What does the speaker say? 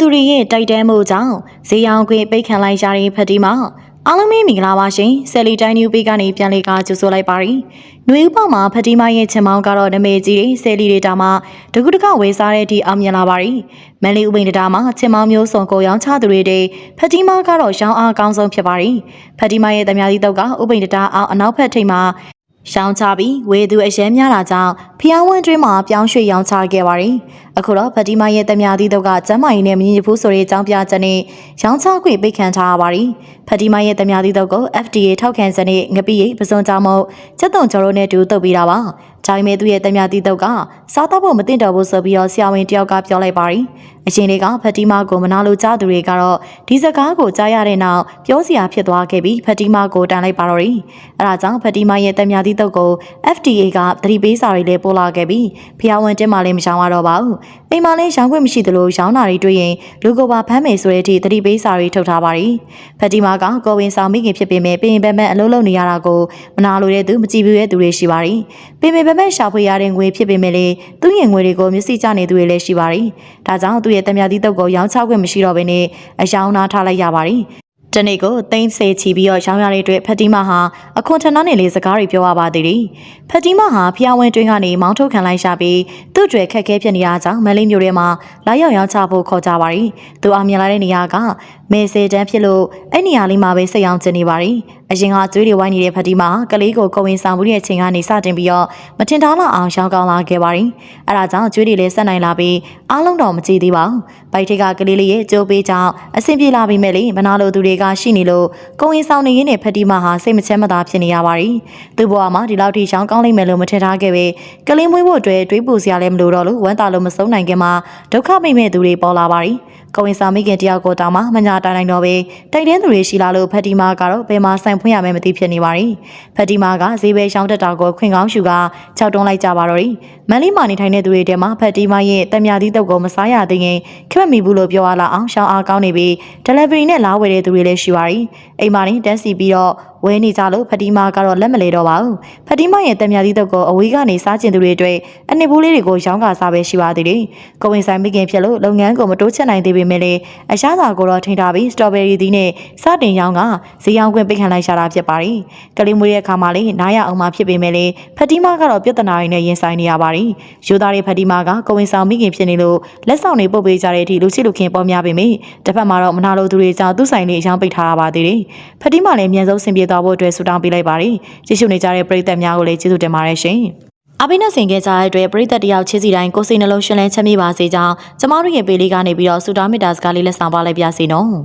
သူတွေရဲ့တိုက်တန်းမှုကြောင့်ဈေးရောင်းခွင့်ပိတ်ခံလိုက်ရတဲ့ဖတီမာအားလုံးမင်္ဂလာပါရှင်ဆယ်လီတိုင်းနျူပေကနေပြန်လေကကြိုဆိုလိုက်ပါရီຫນွေဥပေါမှာဖတီမာရဲ့ချင်မောင်းကတော့နမေကြီးတွေဆယ်လီတွေတာမှာတကူတကဝေစားတဲ့အထိအောင်မြင်လာပါရီမန်လီဥပိန်တတာမှာချင်မောင်းမျိုးစုံကိုရောင်းချသူတွေတဲ့ဖတီမာကတော့ရောင်းအားအကောင်းဆုံးဖြစ်ပါရီဖတီမာရဲ့တများသီးတော့ကဥပိန်တတာအောင်အနောက်ဖက်ထိပ်မှာရှောင်းချပြီးဝေသူအရန်များတာကြောင့်ဖျားဝန်းတွင်းမှာပြောင်းရွှေ့ရောင်းချခဲ့ပါတယ်။ အခုတော့ဗတိမရဲ့တမယာသီးတို့ကကျမ်းမာရေးနဲ့မငြိဘူးဆိုတဲ့အကြောင်းပြချက်နဲ့ရောင်းချခွင့်ပိတ်ခံထားရပါတယ်။ဗတိမရဲ့တမယာသီးတို့ကို FDA ထောက်ခံချက်နဲ့ငပိရိပ်ပစွန်ကြောင့်မို့ချက်တုံကျော်တို့နဲ့တူတုပ်ပေးတာပါ။ဒါပေမဲ့သူ့ရဲ့တမယာသီးတို့ကစားတော့ဖို့မတင်တော့ဘူးဆိုပြီးတော့ဆရာဝန်တယောက်ကပြောလိုက်ပါတယ်။အရှင်တွေကဖတိမကိုမနာလိုကြသူတွေကတော့ဒီစကားကိုကြားရတဲ့နောက်ပြောစရာဖြစ်သွားခဲ့ပြီးဖတိမကိုတန်လိုက်ပါတော့တယ်။အဲဒါကြောင့်ဖတိမရဲ့တမယာသီးတို့ကို FDA ကသတိပေးစာတွေလည်းပို့လာခဲ့ပြီးဖျားဝန်တင်မှလည်းမရှောင်ရတော့ပါဘူး။အိမ်မှာလည်းရောင်းခွင့်မရှိသလိုရောင်းတာတွေတွေ့ရင်လူကိုပါဖမ်းမယ်ဆိုတဲ့အထိသတိပေးစာတွေထုတ်ထားပါတယ်။ဖတီမာကကိုဝင်ဆောင်မိခင်ဖြစ်ပေမဲ့ပင်ပန်းပန်းအလုပ်လုပ်နေရတာကိုမနာလိုတဲ့သူမကြည့်ဘူးတဲ့သူတွေရှိပါတယ်။ပင်ပန်းပန်းရှာဖွေရတဲ့ငွေဖြစ်ပေမဲ့လည်းသူ့ရဲ့ငွေတွေကိုမျက်စိကျနေသူတွေလည်းရှိပါတယ်။ဒါကြောင့်သူ့ရဲ့တမယာသီးတုပ်ကိုရောင်းချခွင့်မရှိတော့ဘဲနဲ့အယောင်နာထားလိုက်ရပါတယ်။တနေ့ကိုသိန်းဆယ်ချီပြီးတော့ရောင်းရတဲ့အတွက်ဖတီမာဟာအခွန်ထဏနဲ့လေးစကားတွေပြောရပါသေးတယ်။ဖတီမာဟာဖျားဝင်းတွင်းကနေမောင်းထုတ်ခံလိုက်ရပြီး သူ့ကြွယ်ခက်ခဲဖြစ်နေရကြောင်းမလေးမျိုးထဲမှာလာရောက်ရောင်းချဖို့ခေါ်ကြပါရီ။သူအောင်မြင်လာတဲ့နေရာကမေဆယ်တန်းဖြစ်လို့အဲ့နေရာလေးမှာပဲစိတ်အောင်ကျင်နေပါရီ။အရင်ကကျွေးတွေဝိုင်းနေတဲ့ဖတီမာကလေးကိုကိုဝင်ဆောင်မှုတဲ့အချိန်ကနေစတင်ပြီးတော့မထင်ထားလောက်အောင်ရှောင်းကောင်းလာခဲ့ပါရီ။အဲဒါကြောင့်ကျွေးတွေလည်းဆက်နိုင်လာပြီးအားလုံးတော့မကြည့်သေးပါဘူး။ဘိုက်ထိတ်ကကလေးလေးရဲ့ကြိုးပေးကြောင်းအဆင်ပြေလာပြီမဲ့လေမနာလိုသူတွေကရှိနေလို့ကိုဝင်ဆောင်နေရင်းနဲ့ဖတီမာဟာစိတ်မချမ်းမသာဖြစ်နေရပါရီ။သူ့ဘဝမှာဒီလောက်ထိရှောင်းကောင်းလိမ့်မယ်လို့မထင်ထားခဲ့ပဲကလေးမွေးဖို့အတွက်တွေးပူစရာလည်းမလိုတော့လို့ဝမ်းသာလို့မဆုံးနိုင်ခင်မှာဒုက္ခမိမဲ့သူတွေပေါ်လာပါရီ။ ကိုဝင်ဆောင်မိခင်တယောက်ကိုတောင်းမှမညာတိုင်နိုင်တော့ပဲတိုက်တဲ့သူတွေရှိလာလို့ဖတီမာကတော့ဘယ်မှာဆိုင်ဖွင့်ရမယ်မသိဖြစ်နေပါရီ။ဖတီမာကဈေးပဲရှောင်းတက်တာကိုခွင်ကောင်းရှူကခြောက်တွန်းလိုက်ကြပါတော့ရီ။မန်လေးမာနေထိုင်တဲ့သူတွေထဲမှာဖတီမာရဲ့တံမြာသီးတုပ်ကိုမစားရသေးရင်ခက်မိဘူးလို့ပြောရလာအောင်ရှောင်းအားကောင်းနေပြီး delivery နဲ့လာဝယ်တဲ့သူတွေလည်းရှိပါရီ။အိမ်မာနေတန်းစီပြီးတော့ဝဲနေကြလို့ဖတီမာကတော့လက်မလဲတော့ပါဘူးဖတီမာရဲ့တံမြာသီးတုပ်ကိုအဝေးကနေစားကျင်သူတွေအတွက်အနှစ်ဘူးလေးတွေကိုရောင်းကာစားပဲရှိပါသေးတယ်။ကိုဝင်ဆိုင်မိခင်ဖြစ်လို့လုပ်ငန်းကိုမတိုးချက်နိုင်သေးပေမဲ့လည်းအရှားစာကိုတော့ထိန်ထားပြီးစတော်ဘယ်ရီသီးနဲ့စတင်ရောင်းကဈေးရောင်းခွင့်ပိတ်ခံလိုက်ရှာတာဖြစ်ပါရီ။ကလေးမွေးရဲ့အခါမှာလည်းနားရအောင်မှဖြစ်ပေမဲ့လည်းဖတီမာကတော့ပြဿနာတွေနဲ့ရင်ဆိုင်နေရပါရီ။ယူသားရဲ့ဖတီမာကကိုဝင်ဆောင်မိခင်ဖြစ်နေလို့လက်ဆောင်တွေပုတ်ပေးကြတဲ့အထိလူချစ်လူခင်ပေါ်များပေမဲ့တစ်ဖက်မှာတော့မနာလိုသူတွေကြောင့်သူ့ဆိုင်လေးအယောင်းပိတ်ထားရပါသေးတယ်။ဖတီမာလည်းအမြန်ဆုံးဆင်ပြေသွားဖို့အတွက်ဆူတောင်းပေးလိုက်ပါရီ။ကြည့်ရှုနေကြတဲ့ပရိသတ်များကိုလည်းကျေးဇူးတင်ပါတယ်ရှင်။ အပိနဲ့ဆင်ခဲ့ကြတဲ့အတွက်ပရိသတ်တယောက်ချင်းစီတိုင်းကိုယ်စိတ်နှလုံးရှင်လန်းချမ်းမြေ့ပါစေကြောင်းကျမတို့ရဲ့ပေလေးကနေပြီးတော့စူတာမေတ္တာစကားလေးလက်ဆောင်ပါလိုက်ပါစေနော်